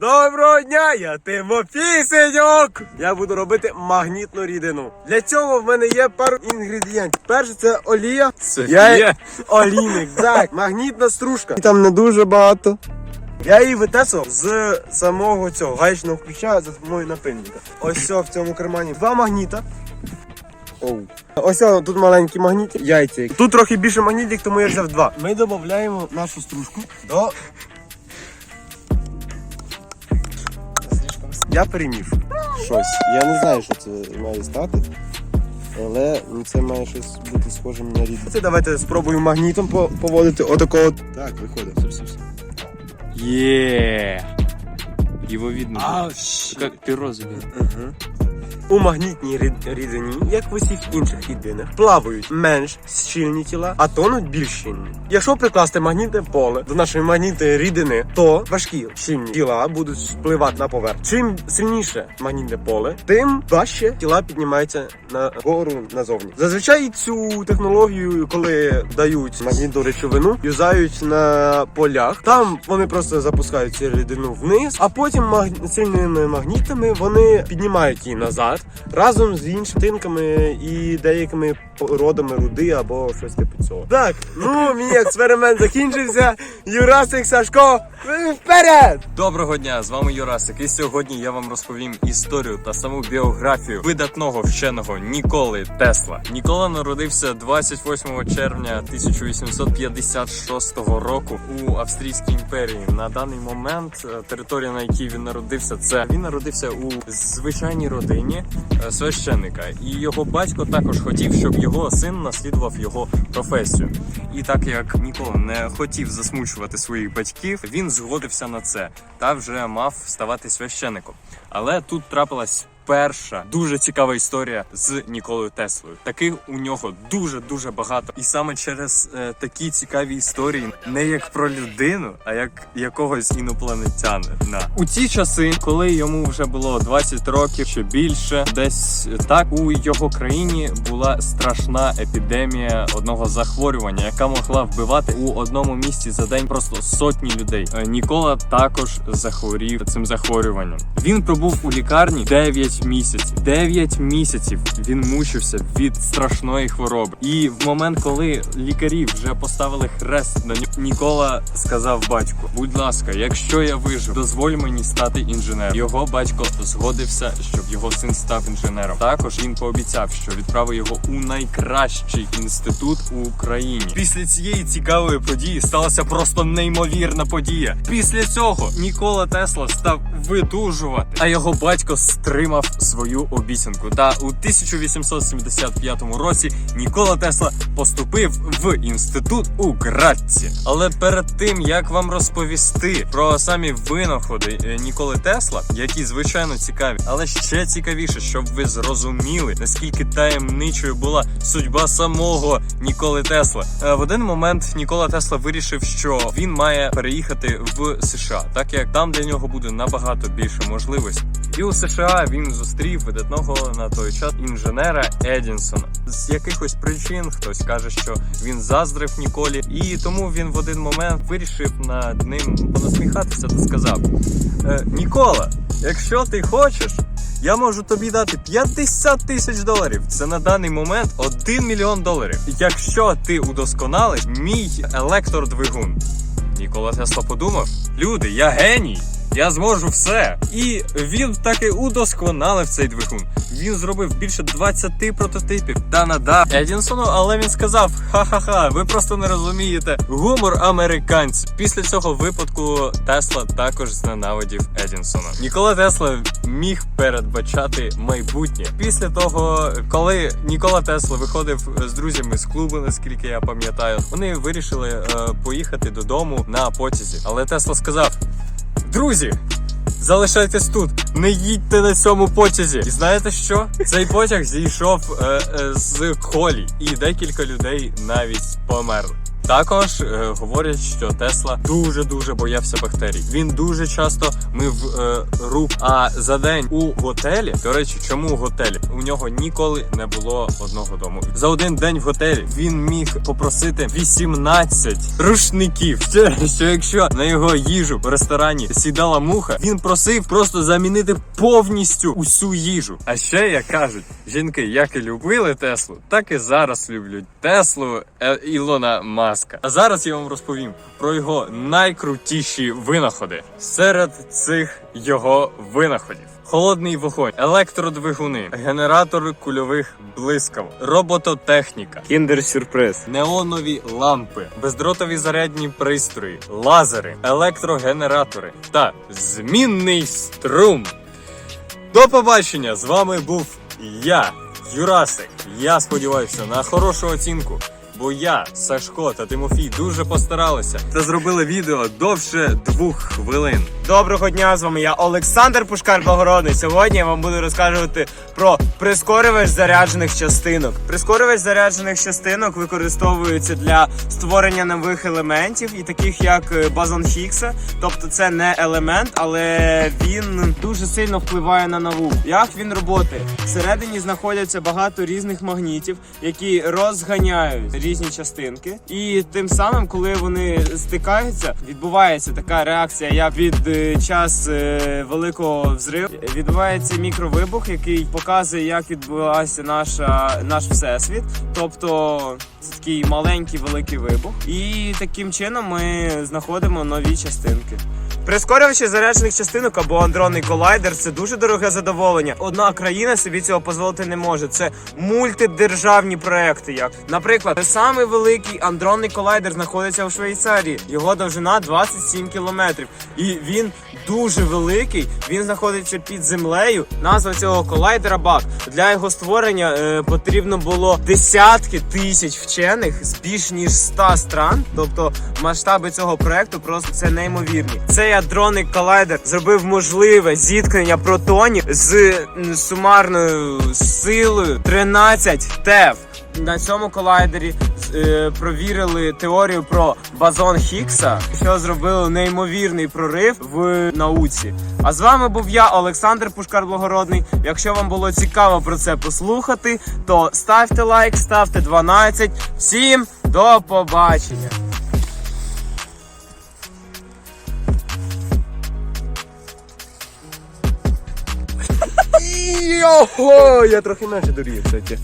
Доброго дня, я Тимофій Я буду робити магнітну рідину. Для цього в мене є пару інгредієнтів. Перше це олія. Я... Олійник, так. Магнітна стружка. І там не дуже багато. Я її витесував з самого цього гаечного ключа за допомогою напильника. Ось в цьому кармані два магніта. Оу. Ось о, тут маленькі магніти, яйця. Тут трохи більше магнітів, тому я взяв два. Ми додаємо нашу стружку до. Я перемів щось. Я не знаю, що це має стати. Але це має щось бути схожим на рід. Це давайте спробуємо магнітом поводити. отакого. Так, виходить. Все, все, все. Є. Его видно. А, Как перо забил. Угу. У магнітній рідині, як в усіх інших рідинах, плавають менш щільні тіла, а тонуть більш щільні. Якщо прикласти магнітне поле до нашої магнітної рідини, то важкі щільні тіла будуть спливати на поверхню. Чим сильніше магнітне поле, тим важче тіла піднімаються на гору назовні. Зазвичай цю технологію, коли дають магнітну речовину, юзають на полях. Там вони просто запускають цю рідину вниз, а потім маг... сильними магнітами вони піднімають її назад разом з іншими тинками і деякими породами руди або щось типу цього. Так, ну мій експеримент закінчився. Юрасик Сашко, вперед! Доброго дня, з вами Юрасик. І сьогодні я вам розповім історію та саму біографію видатного вченого Ніколи Тесла. Нікола народився 28 червня 1856 року у Австрійській імперії. На даний момент е, територія, на якій він народився, це він народився у звичайній родині е, священника, і його батько також хотів, щоб його син наслідував його професію. І так як Нікола не хотів засмучувати своїх батьків, він згодився на це та вже мав ставати священником. Але тут трапилась. Перша дуже цікава історія з Ніколою Теслою. Таких у нього дуже дуже багато, і саме через е, такі цікаві історії, не як про людину, а як якогось інопланетянина. У ті часи, коли йому вже було 20 років чи більше, десь так у його країні була страшна епідемія одного захворювання, яка могла вбивати у одному місці за день просто сотні людей. Е, Нікола також захворів цим захворюванням. Він пробув у лікарні 9 місяців. 9 місяців він мучився від страшної хвороби. І в момент, коли лікарі вже поставили хрест на нього, Нікола сказав батьку: будь ласка, якщо я вижив, дозволь мені стати інженером. Його батько згодився, щоб його син став інженером. Також він пообіцяв, що відправить його у найкращий інститут у Україні. Після цієї цікавої події сталася просто неймовірна подія. Після цього Нікола Тесла став видужувати, а його батько стримав свою обіцянку. Та у 1875 році Нікола Тесла поступив в інститут у Градці. Але перед тим як вам розповісти про самі винаходи е, Ніколи Тесла, які звичайно цікаві, але ще цікавіше, щоб ви зрозуміли, наскільки таємничою була судьба самого Ніколи Тесла. Е, В один момент Нікола Тесла вирішив, що він має переїхати в США, так як там для нього буде набагато більше можливостей. І у США він зустрів видатного на той час інженера Едінсона. З якихось причин хтось каже, що він заздрив Ніколі, і тому він в один момент вирішив над ним понасміхатися та сказав: «Е, Нікола, якщо ти хочеш. Я можу тобі дати 50 тисяч доларів. Це на даний момент 1 мільйон доларів. Якщо ти удосконалиш мій електродвигун. Нікола Тесла подумав: люди, я геній. Я зможу все. І він таки удосконалив цей двигун. Він зробив більше 20 прототипів та надав Едінсону, але він сказав: ха-ха-ха, ви просто не розумієте гумор американців. Після цього випадку Тесла також зненавидів Едінсона. Нікола Тесла міг передбачати майбутнє. Після того, коли Нікола Тесла виходив з друзями з клубу, наскільки я пам'ятаю, вони вирішили е, поїхати додому на потязі. Але Тесла сказав: Друзі, залишайтесь тут, не їдьте на цьому потязі. І знаєте що? Цей потяг зійшов е, е, з колій, і декілька людей навіть померли. Також е, говорять, що Тесла дуже дуже боявся бактерій. Він дуже часто мив е, рук. А за день у готелі, до речі, чому у готелі? У нього ніколи не було одного дому. За один день в готелі він міг попросити 18 рушників. Що, що якщо на його їжу в ресторані сідала муха, він просив просто замінити повністю усю їжу. А ще як кажуть, жінки як і любили Теслу, так і зараз люблять Теслу е, Ілона Маска. А зараз я вам розповім про його найкрутіші винаходи. Серед цих його винаходів. Холодний вогонь, електродвигуни, генератори кульових блискавок, робототехніка, Кіндер-сюрприз. неонові лампи, бездротові зарядні пристрої, лазери, електрогенератори та змінний струм. До побачення! З вами був я, Юрасик. Я сподіваюся на хорошу оцінку. Бо я, Сашко та Тимофій дуже постаралися та зробили відео довше двох хвилин. Доброго дня, з вами я Олександр Пушкар Благородний. Сьогодні я вам буду розказувати про прискорювач заряджених частинок. Прискорювач заряджених частинок використовується для створення нових елементів, і таких як е, бозон Хіггса. Тобто це не елемент, але він дуже сильно впливає на науку. Як він роботи? Всередині знаходяться багато різних магнітів, які розганяють різні частинки. І тим самим, коли вони стикаються, відбувається така реакція, як від е, час е, великого взриву. Відбувається мікровибух, який показує, як відбувався наша наш всесвіт. Тобто це такий маленький великий вибух. І таким чином ми знаходимо нові частинки. Прискорювачі заряджених частинок або андронний колайдер це дуже дороге задоволення. Одна країна собі цього дозволити не може. Це мультидержавні проекти. Як, наприклад, самий великий андронний колайдер знаходиться у Швейцарії. Його довжина 27 кілометрів, і він дуже великий. Він знаходиться під землею. Назва цього колайдера БАК. Для його створення е, потрібно було десятки тисяч вчених з більш ніж 100 стран. Тобто масштаби цього проекту просто це неймовірні. Адронний колайдер зробив можливе зіткнення протонів з сумарною силою 13 ТЕВ. На цьому колайдері е, провірили теорію про бозон Хіггса, що зробило неймовірний прорив в науці. А з вами був я, Олександр Пушкар Благородний. Якщо вам було цікаво про це послухати, то ставте лайк, ставте 12. Всім до побачення! Його! Я трохи менше дурію, кстати.